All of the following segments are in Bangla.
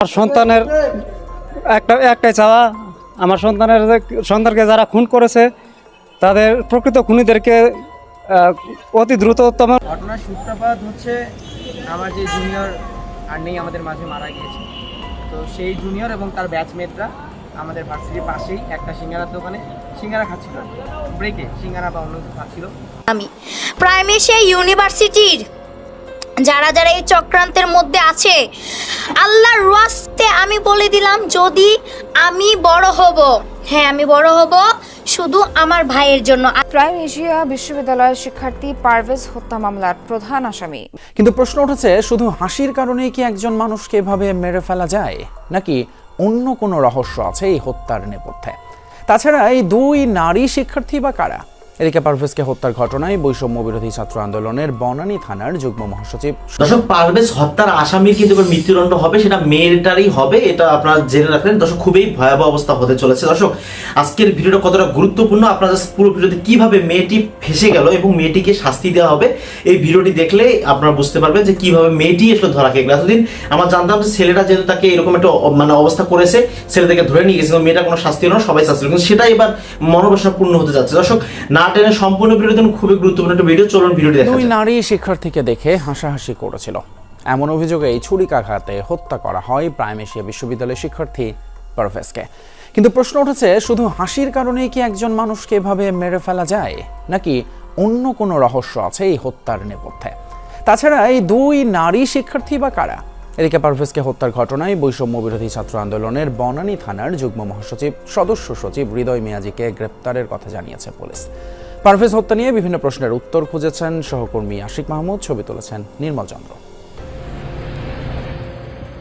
আমার সন্তানের একটা একটাই চাওয়া। আমার সন্তানের সন্তানকে যারা খুন করেছে তাদের প্রকৃত খুনিদেরকে অতি দ্রুততম ঘটনার সূত্রপাত হচ্ছে আমার যে জুনিয়র আর নেই আমাদের মাঝে মারা গিয়েছে। তো সেই জুনিয়র এবং তার ব্যাচমেটরা আমাদের ভার্সিটির পাশেই একটা সিঙ্গারার দোকানে সিঙ্গারা খাচ্ছিল। ব্রেকে সিঙ্গারা বা অন্য কিছু খাচ্ছিল। আমি। প্রাইম এশিয়া ইউনিভার্সিটির যারা যারা এই চক্রান্তের মধ্যে আছে আল্লাহর রাস্তে আমি বলে দিলাম যদি আমি বড় হব হ্যাঁ আমি বড় হব শুধু আমার ভাইয়ের জন্য। প্রাইম এশিয়া বিশ্ববিদ্যালয়ের শিক্ষার্থী পারভেজ হত্যা মামলার প্রধান আসামি। কিন্তু প্রশ্ন উঠেছে শুধু হাসির কারণেই কি একজন মানুষকে এভাবে মেরে ফেলা যায়? নাকি অন্য কোনো রহস্য আছে এই হত্যার নেপথ্যে? তাছাড়া এই দুই নারী শিক্ষার্থী বা কারা? এদিকে পারভেজকে হত্যার ঘটনায় বৈষম্য বিরোধী ছাত্র আন্দোলনের বনানী থানার যুগ্ম মহাসচিব দর্শক, পারভেজ হত্যার আসামির কিন্তু মৃত্যুদণ্ড হবে, সেটা মেয়েটারই হবে, এটা আপনারা জেনে রাখলেন। দর্শক, খুবই ভয়াবহ অবস্থা হতে চলেছে। দর্শক, আজকের ভিডিওটা কতটা গুরুত্বপূর্ণ, আপনারা পুরো ভিডিওতে কীভাবে মেয়েটি ফেসে গেল এবং মেয়েটিকে শাস্তি দেওয়া হবে, এই ভিডিওটি দেখলে আপনারা বুঝতে পারবেন যে কীভাবে মেয়েটি আসলে ধরা খেয়ে গেল। এতদিন আমরা জানতাম যে ছেলেটা যেহেতু তাকে এরকম একটা মানে অবস্থা করেছে, ছেলেটাকে ধরে নিয়ে গেছে মেয়েটা কোনো শাস্তি হলো না সবাই শাস্তি কিন্তু সেটা এবার মনোবাসনা পূর্ণ হতে যাচ্ছে। দর্শক, না টেনে সম্পূর্ণ ভিডিও দেখুন খুবই গুরুত্বপূর্ণ একটা ভিডিও চলুন ভিডিওটি দেখা দুই নারী শিক্ষার্থীকে দেখে হাসাহাসি করেছিল। এমন অভিযোগে এই ছুরিকাঘাতে হত্যা করা হয় প্রাইম এশিয়া বিশ্ববিদ্যালয়ের শিক্ষার্থী পারভেজকে কিন্তু প্রশ্ন উঠেছে শুধু হাসির কারণেই কি একজন মানুষকে এভাবে মেরে ফেলা যায়? নাকি অন্য কোনো রহস্য আছে এই হত্যার নেপথ্যে? তাছাড়া এই দুই নারী শিক্ষার্থী বা কারা? এদিকে পারভেজকে হত্যার ঘটনায় বৈষম্য বিরোধী ছাত্র আন্দোলনের বনানী থানার যুগ্ম মহাসচিব, সদস্য সচিব হৃদয় মিয়াজিকে গ্রেপ্তারের কথা জানিয়েছে পুলিশ। পারভেজ হত্যা নিয়ে বিভিন্ন প্রশ্নের উত্তর খুঁজেছেন সহকর্মী আশিক মাহমুদ, ছবি তুলেছেন নির্মল চন্দ্র।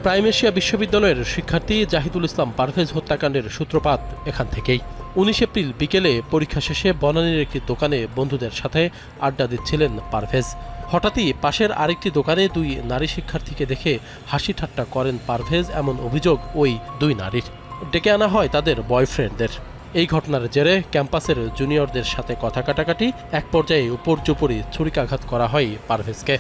প্রাইম এশিয়া বিশ্ববিদ্যালয়ের শিক্ষার্থী জাহিদুল ইসলাম পারভেজ হত্যাকাণ্ডের সূত্রপাত এখান থেকেই। উনিশ এপ্রিল বিকেলে পরীক্ষা শেষে বনানীর একটি দোকানে বন্ধুদের সাথে আড্ডা দিচ্ছিলেন পারভেজ। হঠাৎই পাশের আরেকটি দোকানে দুই নারী শিক্ষার্থীকে দেখে হাসি ঠাট্টা করেন পারভেজ এমন অভিযোগ ওই দুই নারীর। ডেকে আনা হয় তাদের বয়ফ্রেন্ডদের। এই ঘটনার জেরে ক্যাম্পাসের জুনিয়রদের সাথে কথা কাটাকাটি, এক পর্যায়ে উপর্যুপরি ছুরিকাঘাত করা হয় পারভেজকে।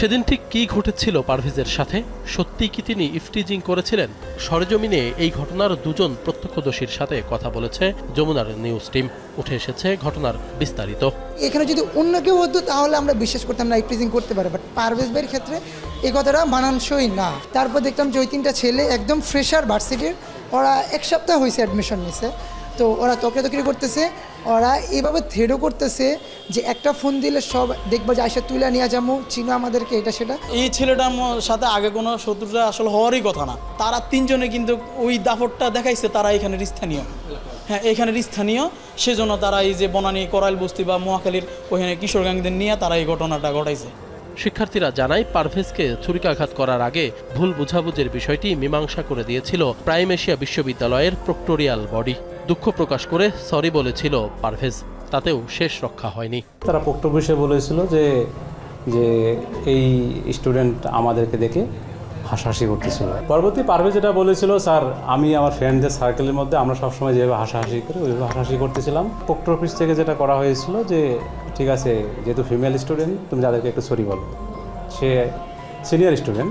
সেদিন ঠিক কী ঘটেছিল পারভেজের সাথে? সত্যিই কি তিনি ইফটিজিং করেছিলেন? সরেজমিনে এই ঘটনার দুজন প্রত্যক্ষদর্শীর সাথে কথা বলেছে যমুনার নিউজ টিম। উঠে এসেছে ঘটনার বিস্তারিত। এখানে যদি অন্য কেউ হতো, তাহলে আমরা বিশ্বাস করতাম না প্রেজিং করতে পারে। বাট পারভেজ ভাইয়ের ক্ষেত্রে এই কথাটা মানানসই না। তারপর দেখলাম যে ওই তিনটা ছেলে একদম ফ্রেশার ভার্সিটির, ওরা এক সপ্তাহ হয়েছে অ্যাডমিশন নিছে। তো ওরা তকরি করতেছে ওরা এইভাবে থেডও করতেছে যে একটা ফোন দিলে সব দেখব যে আইসা তুলে নিয়ে যাব চিনো আমাদেরকে এটা সেটা। এই ছেলেটার সাথে আগে কোনো শত্রুতা আসলে হওয়ারই কথা না। তারা তিনজনে কিন্তু ওই দাপটটা দেখাইছে তারা এখানের স্থানীয়। হ্যাঁ এখানের স্থানীয়। সেজন্য তারা এই যে বনানী করাইল বস্তি বা মহাখালীর ওইখানে কিশোরগঞ্জদের নিয়ে তারা এই ঘটনাটা ঘটাইছে। শিক্ষার্থীরা জানায় পারভেজকে ছুরিকাঘাত করার আগে ভুল বুঝাবুঝির বিষয়টি মীমাংসা করে দিয়েছিল প্রাইম এশিয়া বিশ্ববিদ্যালয়ের প্রক্টোরিয়াল বডি। দুঃখ প্রকাশ করে সরি বলেছিল পারভেজ, তাতেও শেষ রক্ষা হয়নি। তারা পোক্ত বিষয়ে বলেছিল যে যে এই স্টুডেন্ট আমাদেরকে দেখে হাসাহাসি করতেছিল। পরবর্তী পারভেজ যেটা বলেছিল, স্যার, আমি আমার ফ্রেন্ডদের সার্কেলের মধ্যে আমরা সবসময় যেভাবে হাসাহাসি করি, ওইভাবে হাসাহাসি করতেছিলাম। পোক্ট অফিস থেকে যেটা করা হয়েছিল যে, ঠিক আছে, যেহেতু ফিমেল স্টুডেন্ট তুমি যাদেরকে একটু সরি বলো। সে সিনিয়র স্টুডেন্ট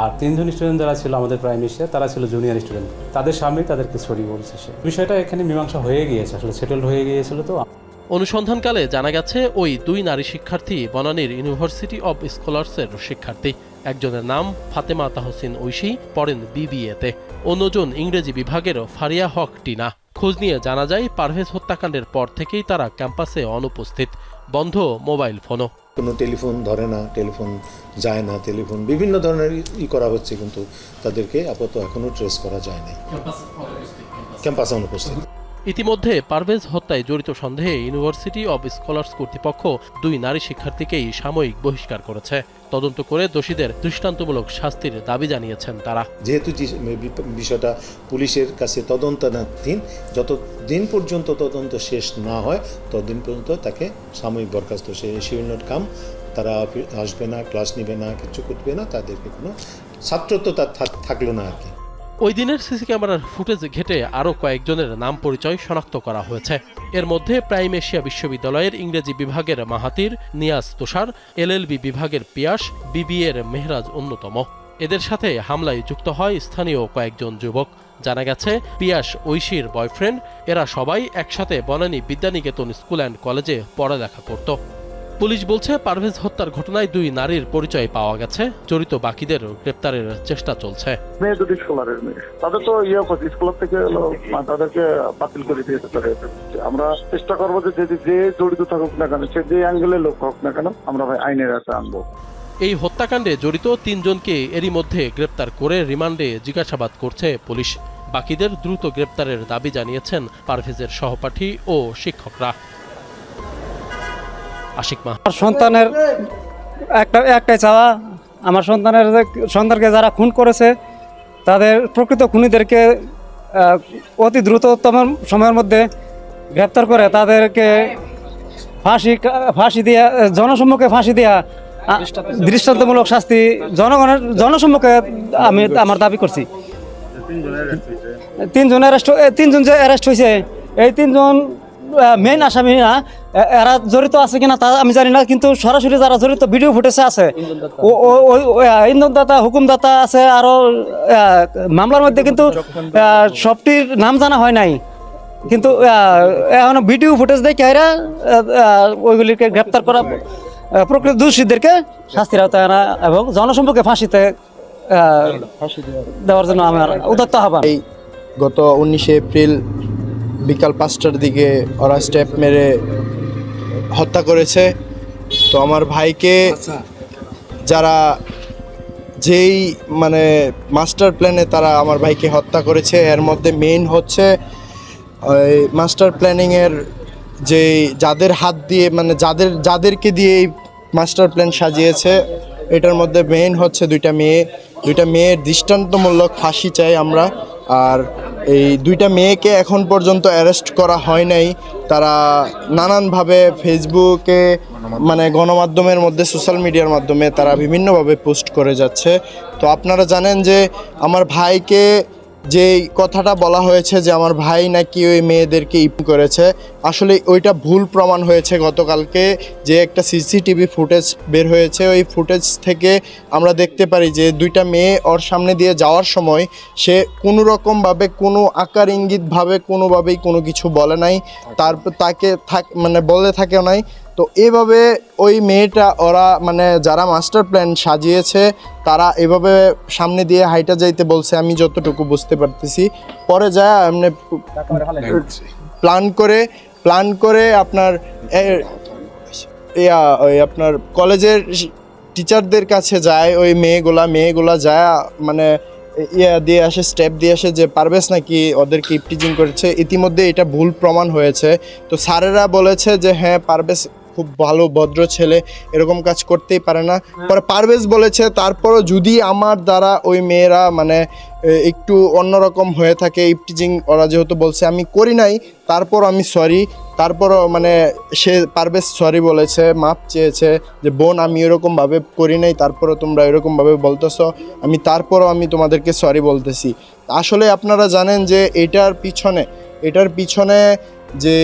আর তিনজন স্টুডেন্ট যারা ছিল আমাদের প্রাইম এশিয়া তারা ছিল জুনিয়র স্টুডেন্ট তাদের সামনেই তাদেরকে সরি বলছে সে। বিষয়টা এখানে মীমাংসা হয়ে গিয়েছে, আসলে সেটেলড হয়ে গিয়েছিল তো। অনুসন্ধানকালে জানা গেছে, ওই দুই নারী শিক্ষার্থী বনানীর ইউনিভার্সিটি অব স্কলার্সের শিক্ষার্থী। একজনের নাম ফাতেমা তাহসিন ঐশী, পড়েন বিবিএতে। অন্যজন ইংরেজি বিভাগের ফারিয়া হক টিনা। খোঁজ নিয়ে জানা যায়, পারভেজ হত্যাকাণ্ডের পর থেকেই তারা ক্যাম্পাসে অনুপস্থিত। বন্ধ মোবাইল ফোনও। কোনো টেলিফোন ধরে না টেলিফোন যায় না টেলিফোন বিভিন্ন ধরনের ই করা হচ্ছে কিন্তু তাদেরকে আপাতত এখনও ট্রেস করা যায় না ক্যাম্পাসে অনুপস্থিত ইতিমধ্যে পারভেজ হত্যায় জড়িত সন্দেহে ইউনিভার্সিটি অব স্কলার্স কর্তৃপক্ষ দুই নারী শিক্ষার্থীকেই সাময়িক বহিষ্কার করেছে। তদন্ত করে দোষীদের দৃষ্টান্তমূলক শাস্তির দাবি জানিয়েছেন তারা। যেহেতু বিষয়টা পুলিশের কাছে তদন্তাধীন যত দিন পর্যন্ত তদন্ত শেষ না হয়, ততদিন পর্যন্ত তাকে সাময়িক বরখাস্ত। সে শিউল নট কাম, তারা আসবে না, ক্লাস নেবে না, কিছু করবে না, তাদেরকে কোনো ছাত্রত্ব তার থাক- থাকল না আর কি। ওই দিনের সিসি ক্যামেরার ফুটেজ ঘেটে আরও কয়েকজনের নাম পরিচয় শনাক্ত করা হয়েছে। এর মধ্যে প্রাইম এশিয়া বিশ্ববিদ্যালয়ের ইংরেজি বিভাগের মাহাতির নিয়াজ তুষার এলএলবি বিভাগের পিয়াস, বিবিএর মেহরাজ অন্যতম। এদের সাথে হামলায় যুক্ত হয় স্থানীয় কয়েকজন যুবক। জানা গেছে, পিয়াস ঐশীর বয়ফ্রেন্ড, এরা সবাই একসাথে বনানী বিদ্যানিকেতন স্কুল অ্যান্ড কলেজে পড়ালেখা করত। পুলিশ বলছে পারভেজ হত্যার ঘটনায় দুই নারীর পরিচয় পাওয়া গেছে। জড়িত বাকিদের গ্রেপ্তারের চেষ্টা চলছে। মেয়ে দুটি স্কলারের মেয়ে। তাদের তো ইয়ে থেকে তাদেরকে বাতিল করে দিয়েছে আমরা চেষ্টা করব যে যদি যে জড়িত থাকুক না কেন সে যে অ্যাঙ্গেলের লোক হোক না কেন আমরা ভাই আইনের আনব। এই হত্যাকাণ্ডে জড়িত তিনজনকে এরই মধ্যে গ্রেপ্তার করে রিমান্ডে জিজ্ঞাসাবাদ করছে পুলিশ। বাকিদের দ্রুত গ্রেপ্তারের দাবি জানিয়েছেন পারভেজের সহপাঠী ও শিক্ষকরা। আশিক আমার সন্তানের একটা, একটাই চাওয়া, আমার সন্তানের সন্তানকে যারা খুন করেছে, তাদের প্রকৃত খুনিদেরকে অতি দ্রুততম সময়ের মধ্যে গ্রেপ্তার করে তাদেরকে ফাঁসি ফাঁসি দেওয়া জনসম্মুখে ফাঁসি দেওয়া দৃষ্টান্তমূলক শাস্তি জনগণের, জনসম্মুখে আমি আমার দাবি করছি। তিনজন অ্যারেস্ট তিনজন যে অ্যারেস্ট হয়েছে এই তিনজন মেইন আসামি না এরা জড়িত আছে কিনা তা আমি জানি না কিন্তু সরাসরি যারা জড়িত ভিডিও ফুটেজে আছে ও- ও- ইন্ধনদাতা হুকুমদাতা আছে আরও মামলার মধ্যে কিন্তু সবটির নাম জানা হয় নাই। কিন্তু এখন ভিডিও ফুটেজ দেখে এরা ওইগুলিকে গ্রেপ্তার করা প্রকৃত দোষীদেরকে শাস্তির আওতায় আনা এবং জনসম্মুখে ফাঁসিতে দেওয়ার জন্য আমার উদাত্ত আহ্বান। গত উনিশে এপ্রিল বিকাল পাঁচটার দিকে ওরা স্টেপ মেরে হত্যা করেছে। তো আমার ভাইকে যারা যেই মানে মাস্টার প্ল্যানে তারা আমার ভাইকে হত্যা করেছে এর মধ্যে মেইন হচ্ছে ওই মাস্টার প্ল্যানিংয়ের যে যাদের হাত দিয়ে মানে যাদের যাদেরকে দিয়ে এই মাস্টার প্ল্যান সাজিয়েছে এটার মধ্যে মেইন হচ্ছে দুইটা মেয়ে। দুইটা মেয়ের দৃষ্টান্তমূলক ফাঁসি চাই আমরা। আর এই দুইটা মেয়েকে এখন পর্যন্ত অ্যারেস্ট করা হয় নাই। তারা নানানভাবে ফেসবুকে মানে গণমাধ্যমের মধ্যে সোশ্যাল মিডিয়ার মাধ্যমে তারা বিভিন্নভাবে পোস্ট করে যাচ্ছে। তো আপনারা জানেন যে আমার ভাইকে যে কথাটা বলা হয়েছে যে আমার ভাই নাকি ওই মেয়েদেরকে ইপ করেছে, আসলে ওইটা ভুল প্রমাণ হয়েছে গতকালকে যে একটা সিসিটিভি ফুটেজ বের হয়েছে। ওই ফুটেজ থেকে আমরা দেখতে পারি যে দুইটা মেয়ে ওর সামনে দিয়ে যাওয়ার সময় সে কোনো রকমভাবে কোনো আকার ইঙ্গিতভাবে কোনোভাবেই কোনো কিছু বলে নাই। তারপর তাকে থাক মানে বলে থাকে নাই। তো এভাবে ওই মেয়েটা, ওরা মানে যারা মাস্টার প্ল্যান সাজিয়েছে, তারা এভাবে সামনে দিয়ে হাইটা যাইতে বলছে, আমি যতটুকু বুঝতে পারতেছি। পরে যায় এমনি প্ল্যান করে প্ল্যান করে আপনার ইয়া, ওই আপনার কলেজের টিচারদের কাছে যায়, ওই মেয়েগুলা মেয়েগুলা যায় মানে ইয়া দিয়ে আসে স্টেপ দিয়ে আসে যে, পারবেস নাকি ওদেরকে ইপটিজিং করেছে? ইতিমধ্যে এটা ভুল প্রমাণ হয়েছে। তো স্যারেরা বলেছে যে হ্যাঁ পারবেস। খুব ভালো, ভদ্র ছেলে, এরকম কাজ করতেই পারে না। পরে পারভেজ বলেছে, তারপরও যদি আমার দ্বারা ওই মেয়েরা মানে একটু অন্যরকম হয়ে থাকে ইপটিজিং ওরা যেহেতু বলছে, আমি করি নাই, তারপর আমি সরি তারপরও মানে সে পারভেজ সরি বলেছে, মাপ চেয়েছে যে, বোন, আমি এরকমভাবে করি নাই, তারপরও তোমরা এরকমভাবে বলতেছো, আমি তারপরও আমি তোমাদেরকে সরি বলতেছি। আসলে আপনারা জানেন যে, এটার পিছনে এটার পিছনে যে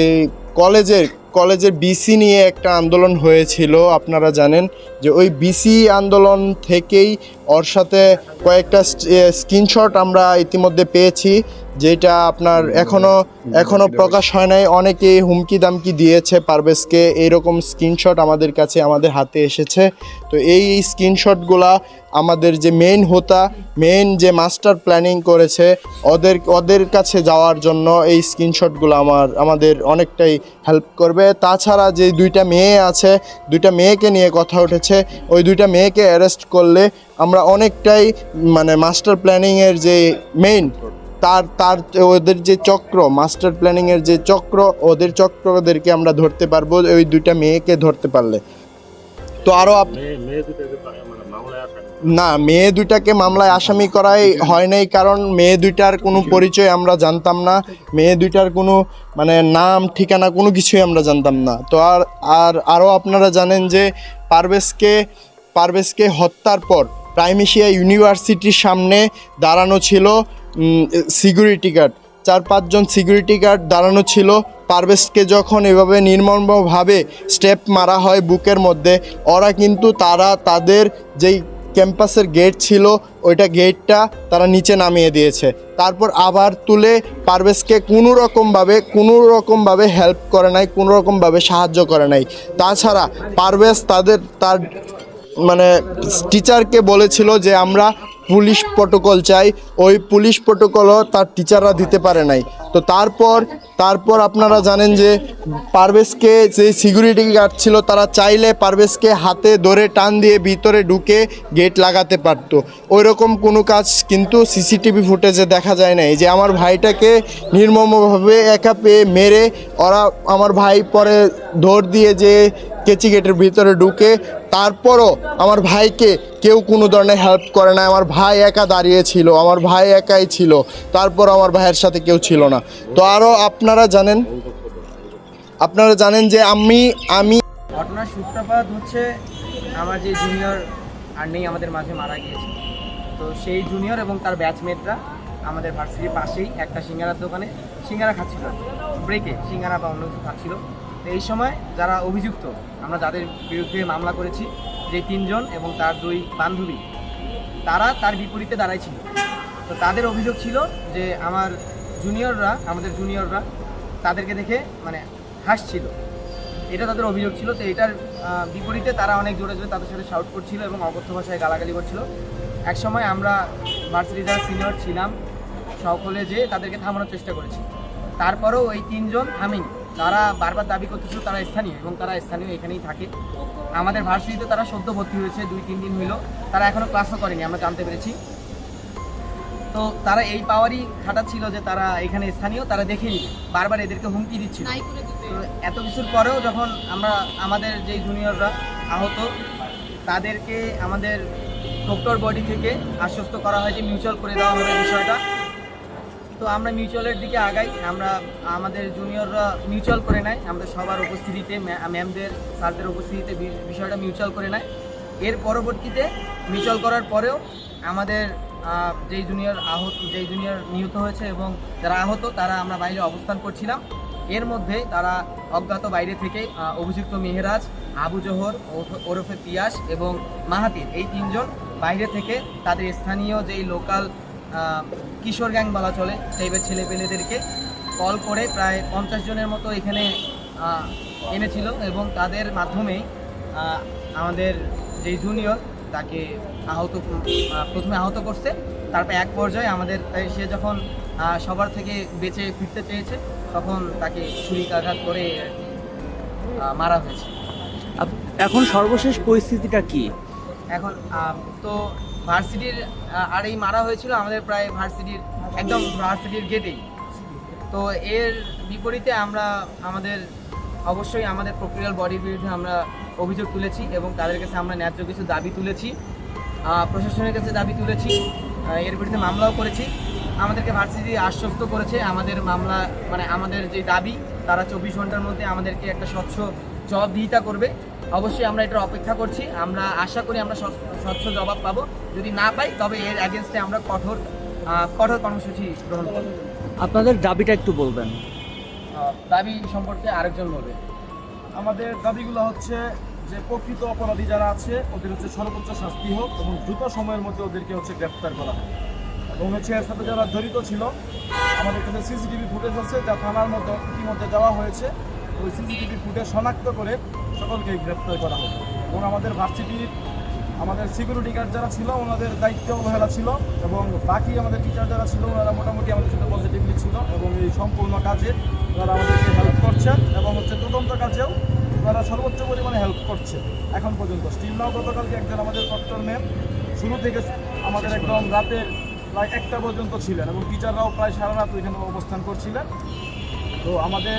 কলেজের কলেজের বিসি নিয়ে একটা আন্দোলন হয়েছিল, আপনারা জানেন যে ওই বিসি আন্দোলন থেকেই ওর সাথে কয়েকটা স্ক্রিনশট আমরা ইতিমধ্যে পেয়েছি, যেটা আপনার এখনও এখনও প্রকাশ হয় নাই। অনেকেই হুমকি দামকি দিয়েছে পারভেজকে এইরকম স্ক্রিনশট আমাদের কাছে, আমাদের হাতে এসেছে। তো এই স্ক্রিনশটগুলা আমাদের যে মেইন হোতা মেইন যে মাস্টার প্ল্যানিং করেছে, ওদের ওদের কাছে যাওয়ার জন্য এই স্ক্রিনশটগুলো আমার, আমাদের অনেকটাই হেল্প করবে। তাছাড়া যে দুইটা মেয়ে আছে, দুইটা মেয়েকে নিয়ে কথা উঠেছে, ওই দুইটা মেয়েকে অ্যারেস্ট করলে আমরা অনেকটাই মানে মাস্টার প্ল্যানিংয়ের যে মেইন তার তার ওদের যে চক্র মাস্টার প্ল্যানিংয়ের যে চক্র, ওদের চক্রদেরকে আমরা ধরতে পারব, ওই দুইটা মেয়েকে ধরতে পারলে। তো আরও না, মেয়ে দুইটাকে মামলায় আসামি করাই হয় নাই কারণ মেয়ে দুইটার কোনো পরিচয় আমরা জানতাম না। মেয়ে দুইটার কোনো মানে নাম, ঠিকানা কোনো কিছুই আমরা জানতাম না। তো আর আর আরও আপনারা জানেন যে পারভেজকে পারভেজকে হত্যার পর প্রাইমেশিয়া ইউনিভার্সিটির সামনে দাঁড়ানো ছিল সিকিউরিটি গার্ড। চার, পাঁচজন সিকিউরিটি গার্ড দাঁড়ানো ছিল। পারভেজকে যখন এভাবে নির্মমভাবে স্টেপ মারা হয় বুকের মধ্যে, ওরা কিন্তু তারা, তাদের যেই ক্যাম্পাসের গেট ছিল, ওইটা গেটটা তারা নিচে নামিয়ে দিয়েছে। তারপর আবার তুলে পারভেজকে কোনো রকমভাবে কোনো রকমভাবে হেল্প করে নাই কোনো রকমভাবে সাহায্য করে নাই। তাছাড়া পারভেজ তাদের, তার মানে টিচারকে বলেছিল যে, আমরা পুলিশ প্রোটোকল চাই। ওই পুলিশ প্রোটোকলও তার টিচাররা দিতে পারে নাই। তো তারপর তারপর আপনারা জানেন যে পারভেজকে যে সিকিউরিটি গার্ড ছিল, তারা চাইলে পারভেজকে হাতে ধরে টান দিয়ে ভিতরে ঢুকে গেট লাগাতে পারতো। ওই রকম কোনো কাজ কিন্তু সিসিটিভি ফুটেজে দেখা যায় নাই। যে আমার ভাইটাকে নির্মমভাবে একা পেয়ে মেরে ওরা আমার ভাই পরে ধর দিয়ে যে কেচি গেটের ভিতরে ঢুকে, তারপরও আমার ভাইকে কেউ কোনো ধরনের হেল্প করে না আমার ভাই একা দাঁড়িয়ে ছিল, আমার ভাই একাই ছিল তারপর আমার ভাইয়ের সাথে কেউ ছিল না। তো আরও আপনারা জানেন আপনারা জানেন যে আমি আমি ঘটনার সূত্রপাত হচ্ছে আমার যে জুনিয়র আর নেই আমাদের মাঝে মারা গিয়েছে। তো সেই জুনিয়র এবং তার ব্যাচমেটরা আমাদের ভার্সিটির পাশেই একটা সিঙ্গারার দোকানে সিঙ্গারা খাচ্ছিল। ব্রেকে সিঙ্গারা বা অন্য কিছু খাচ্ছিল। তো এই সময় যারা অভিযুক্ত, আমরা যাদের বিরুদ্ধে মামলা করেছি, যে তিনজন এবং তার দুই বান্ধবী, তারা তার বিপরীতে দাঁড়াইছিল তো তাদের অভিযোগ ছিল যে আমার জুনিয়ররা আমাদের জুনিয়ররা তাদেরকে দেখে মানে হাসছিল। এটা তাদের অভিযোগ ছিল তো এটার বিপরীতে তারা অনেক জোরে জোরে তাদের সাথে শাউট করছিল এবং অকথ্য ভাষায় গালাগালি করছিল। এক সময় আমরা ভার্সিটি যারা সিনিয়র ছিলাম, সকলে যে তাদেরকে থামানোর চেষ্টা করেছি। তারপরেও এই তিনজন থামেনি। তারা বারবার দাবি করতেছিল তারা স্থানীয় এবং তারা স্থানীয় এখানেই থাকে। আমাদের ভার্সিটিতে তারা সদ্য ভর্তি হয়েছে, দুই, তিন দিন হইল। তারা এখনও ক্লাসও করেনি, আমরা জানতে পেরেছি। তো তারা এই পাওয়ারই খাটাচ্ছিল যে তারা এখানে স্থানীয় তারা দেখে নিবে। বারবার এদেরকে হুমকি দিচ্ছিল। তো এত কিছুর পরেও যখন আমরা আমাদের যে জুনিয়ররা আহত তাদেরকে আমাদের ডক্টর বডি থেকে আশ্বস্ত করা হয় যে মিউচুয়াল করে দেওয়া হবে বিষয়টা। তো আমরা মিউচুয়ালের দিকে আগাই। আমরা আমাদের জুনিয়ররা মিউচুয়াল করে নেয়। আমাদের সবার উপস্থিতিতে ম্যামদের স্যারদের উপস্থিতিতে বিষয়টা মিউচুয়াল করে নেয়। এর পরবর্তীতে মিউচুয়াল করার পরেও আমাদের যেই জুনিয়র আহত, যেই জুনিয়র নিহত হয়েছে এবং যারা আহত, তারা আমরা বাইরে অবস্থান করছিলাম। এর মধ্যে তারা অজ্ঞাত বাইরে থেকে অভিযুক্ত মেহেরাজ, আবু জোহর, ওরফ- পিয়াস এবং মাহাতির এই তিনজন বাইরে থেকে তাদের স্থানীয় যেই লোকাল কিশোর গ্যাং বলা চলে টাইপের ছেলেপেলেদেরকে কল করে প্রায় পঞ্চাশ জনের মতো এখানে এনেছিল এবং তাদের মাধ্যমেই আমাদের যে জুনিয়র তাকে আহত প্রথমে আহত করছে। তারপর এক পর্যায়ে আমাদের সে যখন সবার থেকে বেঁচে ফিরতে চেয়েছে তখন তাকে ছুরিকাঘাত করে মারা হয়েছে। এখন সর্বশেষ পরিস্থিতিটা কি? এখন তো ভার্সিটির আর এই মারা হয়েছিল আমাদের প্রায় ভার্সিটির একদম ভার্সিটির গেটেই তো এর বিপরীতে আমরা আমাদের অবশ্যই আমাদের প্রক্রিয়াল বডির বিরুদ্ধে আমরা অভিযোগ তুলেছি এবং তাদের কাছে আমরা ন্যায্য কিছু দাবি তুলেছি। প্রশাসনের কাছে দাবি তুলেছি। এর বিরুদ্ধে মামলাও করেছি। আমাদেরকে ভার্সিটি আশ্বস্ত করেছে। আমাদের মামলা মানে আমাদের যে দাবি, তারা চব্বিশ ঘণ্টার মধ্যে আমাদেরকে একটা স্বচ্ছ জবাবদিহিতা করবে। অবশ্যই আমরা এটার অপেক্ষা করছি। আমরা আশা করি আমরা স্বচ্ছ- জবাব পাবো। যদি না পাই, তবে এর অ্যাগেনস্টে আমরা কঠোর কঠোর কর্মসূচি গ্রহণ করব। আপনাদের দাবিটা একটু বলবেন। দাবি সম্পর্কে আরেকজন বলবে। আমাদের দাবিগুলো হচ্ছে যে প্রকৃত অপরাধী যারা আছে, ওদের হচ্ছে সর্বোচ্চ শাস্তি হোক এবং দ্রুত সময়ের মধ্যে ওদেরকে হচ্ছে গ্রেফতার করা হোক। এবং হচ্ছে এর সাথে যারা জড়িত ছিল, আমাদের কাছে সিসিটিভি ফুটেজ আছে যা থানার মধ্যে ইতিমধ্যে দেওয়া হয়েছে। ওই সিসিটিভি ফুটেজ শনাক্ত করে সকলকে গ্রেফতার করা হবে এবং আমাদের ভার্সিটির আমাদের সিকিউরিটি গার্ড যারা ছিল, ওনাদের দায়িত্ব অবহেলা ছিল এবং বাকি আমাদের টিচার যারা ছিল, ওনারা মোটামুটি আমাদের সাথে পজিটিভলি ছিল এবং এই সম্পূর্ণ কাজে ওনারা আমাদেরকে হেল্প করছেন এবং হচ্ছে তদন্ত কাজেও ওনারা সর্বোচ্চ পরিমাণে হেল্প করছে এখন পর্যন্ত। স্টিল নাও গতকালকে একজন আমাদের ডক্টর ম্যাম শুরু থেকে আমাদের একদম রাতের প্রায় একটা পর্যন্ত ছিলেন এবং টিচাররাও প্রায় সারা রাত ওইখানে অবস্থান করছিলেন। তো আমাদের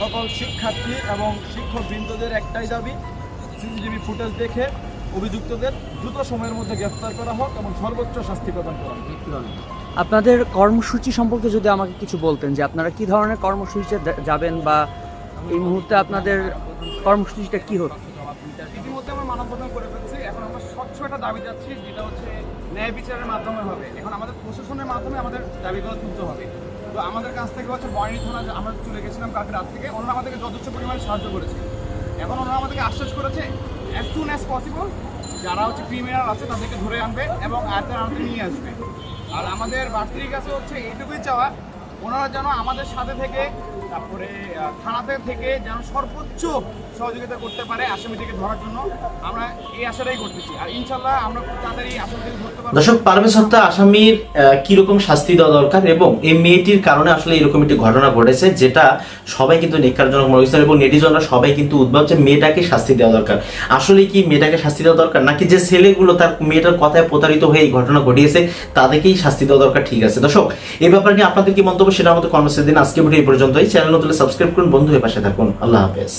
সকল শিক্ষার্থী এবং শিক্ষক বৃন্দদের একটাই দাবি, সিসিটিভি ফুটেজ দেখে অভিযুক্তদের দ্রুত সময়ের মধ্যে গ্রেফতার করা হোক এবং সর্বোচ্চ শাস্তি প্রদান করা হোক। আপনাদের কর্মসূচি সম্পর্কে যদি আমাকে কিছু বলতেন যে আপনারা কি ধরনের কর্মসূচিতে যাবেন বা এই মুহূর্তে আপনাদের কর্মসূচিটা কি হচ্ছে? ইতিমধ্যে আমরা মানববন্ধন করে ফেলছি। এখন আমরা স্বচ্ছ একটা দাবি যাচ্ছি যেটা হচ্ছে ন্যায় বিচারের মাধ্যমে হবে। এখন আমাদের প্রশাসনের মাধ্যমে আমাদের দাবিগুলো তুলতে হবে। তো আমাদের কাছ থেকে হচ্ছে বয়নি থানা আমরা চলে গেছিলাম কালকে রাত থেকে, ওনারা আমাদেরকে যথেষ্ট পরিমাণে সাহায্য করেছে। এখন ওনারা আমাদেরকে আশ্বাস করেছে অ্যাজ সুন অ্যাজ পসিবল যারা হচ্ছে ক্রিমিনাল আছে তাদেরকে ধরে আনবে এবং আয়ত্তের আনতে নিয়ে আসবে। আর আমাদের বার্ষিক কাছে হচ্ছে এইটুকুই চাওয়া। ওনারা যেন আমাদের সাথে থেকে, তারপরে থানাতে থেকে যেন সর্বোচ্চ সহযোগিতা করতে পারে আসামিটিকে ধরার জন্য। আমরা এই আশাটাই করতেছি। আর ইনশাল্লাহ আমরা খুব তাড়াতাড়ি আসামিটিকে ধরতে পারব। দর্শক, পারভেজ হত্যা আসামির কীরকম শাস্তি দেওয়া দরকার এবং এই মেয়েটির কারণে আসলে এরকম একটি ঘটনা ঘটেছে যেটা সবাই কিন্তু নিকারজনক মনে করছেন এবং নেটিজনরা সবাই কিন্তু উদ্ভব যে মেয়েটাকে শাস্তি দেওয়া দরকার। আসলে কি মেয়েটাকে শাস্তি দেওয়া দরকার? নাকি যে ছেলেগুলো তার মেয়েটার কথায় প্রতারিত হয়ে এই ঘটনা ঘটিয়েছে, তাদেরকেই শাস্তি দেওয়া দরকার? ঠিক আছে। দর্শক, এই ব্যাপারে নিয়ে আপনাদের কি মন্তব্য সেটা আমাদের কর্মসূচি দিন। আজকে ভিডিও এই পর্যন্তই। চ্যানেল নতুন সাবস্ক্রাইব করুন। বন্ধু হয়ে পাশে থাকুন। আল্লাহ হাফেজ।